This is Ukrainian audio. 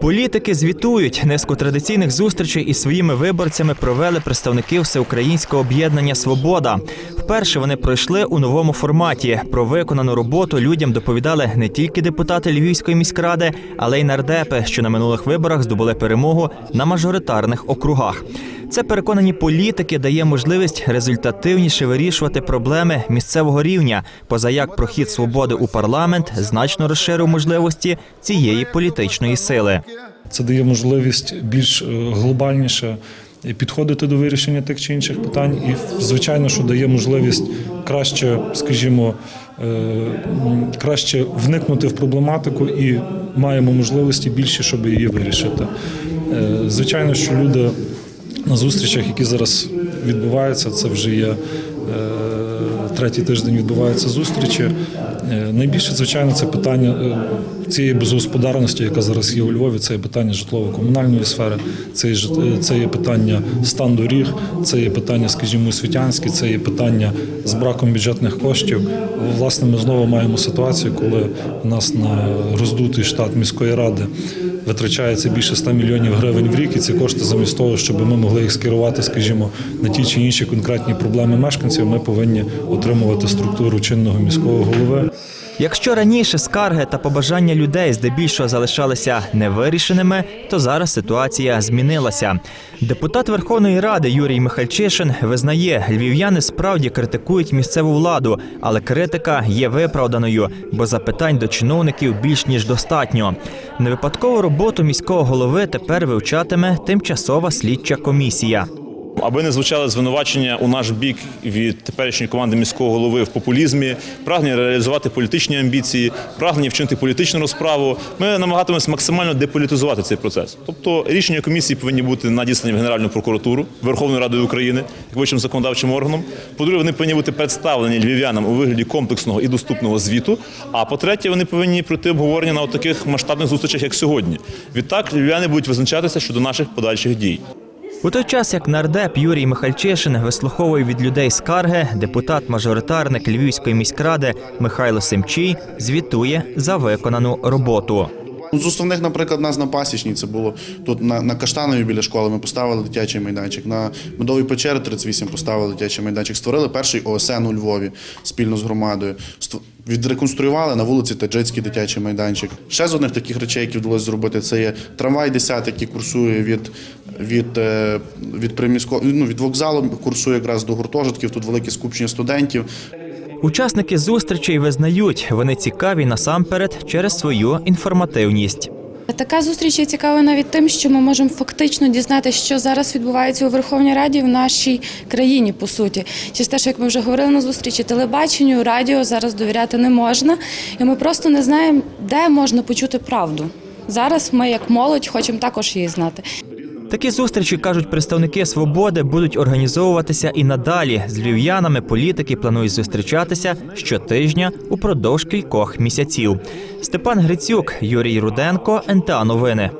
Політики звітують. Низку традиційних зустрічей із своїми виборцями провели представники всеукраїнського об'єднання Свобода. Вперше вони пройшли у новому форматі. Про виконану роботу людям доповідали не тільки депутати Львівської міськради, але й нардепи, що на минулих виборах здобули перемогу на мажоритарних округах. Це переконані політики дає можливість результативніше вирішувати проблеми місцевого рівня, позаяк прохід свободи у парламент значно розширив можливості цієї політичної сили. Це дає можливість більш е, глобальніше підходити до вирішення тих чи інших питань, і звичайно, що дає можливість краще, скажімо, е, краще вникнути в проблематику і маємо можливості більше, щоб її вирішити. Е, Звичайно, що люди на зустрічах, які зараз відбуваються, це вже є. Третій тиждень відбуваються зустрічі. Е, Найбільше, звичайно, це питання е, цієї безгосподарності, яка зараз є у Львові. Це є питання житлово-комунальної сфери, це є, е, це є питання стан доріг, це є питання, скажімо, освітянські, це є питання з браком бюджетних коштів. Власне, ми знову маємо ситуацію, коли у нас на роздутий штат міської ради витрачається більше 100 мільйонів гривень в рік, і ці кошти замість того, щоб ми могли їх скерувати, скажімо, на ті чи інші конкретні проблеми мешканців, ми повинні отримувати структуру чинного міського голови. Якщо раніше скарги та побажання людей здебільшого залишалися невирішеними, то зараз ситуація змінилася. Депутат Верховної Ради Юрій Михальчишин визнає, львів'яни справді критикують місцеву владу, але критика є виправданою, бо запитань до чиновників більш ніж достатньо. Невипадкову роботу міського голови тепер вивчатиме тимчасова слідча комісія. Аби не звучали звинувачення у наш бік від теперішньої команди міського голови в популізмі, прагнення реалізувати політичні амбіції, прагнення вчинити політичну розправу. Ми намагатимемося максимально деполітизувати цей процес. Тобто рішення комісії повинні бути надіслані в Генеральну прокуратуру Верховної Ради України як вищим законодавчим органом. По-друге, вони повинні бути представлені львів'янам у вигляді комплексного і доступного звіту. А по-третє, вони повинні пройти обговорення на таких масштабних зустрічах, як сьогодні. Відтак львів'яни будуть визначатися щодо наших подальших дій. У той час, як нардеп Юрій Михальчишин вислуховує від людей скарги, депутат-мажоритарник Львівської міськради Михайло Семчій звітує за виконану роботу. Ну, З основних, наприклад, нас на пасічній це було тут на, на Каштанові біля школи. Ми поставили дитячий майданчик. На Медовій печері 38 поставили дитячий майданчик. Створили перший ОСН у Львові спільно з громадою. Ст- Відреконструювали на вулиці Таджицький дитячий майданчик. Ще з одних таких речей, які вдалося зробити, це є трамвай 10, який курсує від, від, е, від, примісько, ну, від вокзалу, курсує якраз до гуртожитків. Тут велике скупчення студентів. Учасники зустрічей визнають, вони цікаві насамперед через свою інформативність. Така зустріч є цікава навіть тим, що ми можемо фактично дізнатися, що зараз відбувається у Верховній Раді в нашій країні, по суті. Через те, що як ми вже говорили на зустрічі, телебаченню, радіо зараз довіряти не можна, і ми просто не знаємо, де можна почути правду. Зараз ми, як молодь, хочемо також її знати. Такі зустрічі, кажуть представники свободи, будуть організовуватися і надалі. З львів'янами політики планують зустрічатися щотижня упродовж кількох місяців. Степан Грицюк, Юрій Руденко, НТА Новини.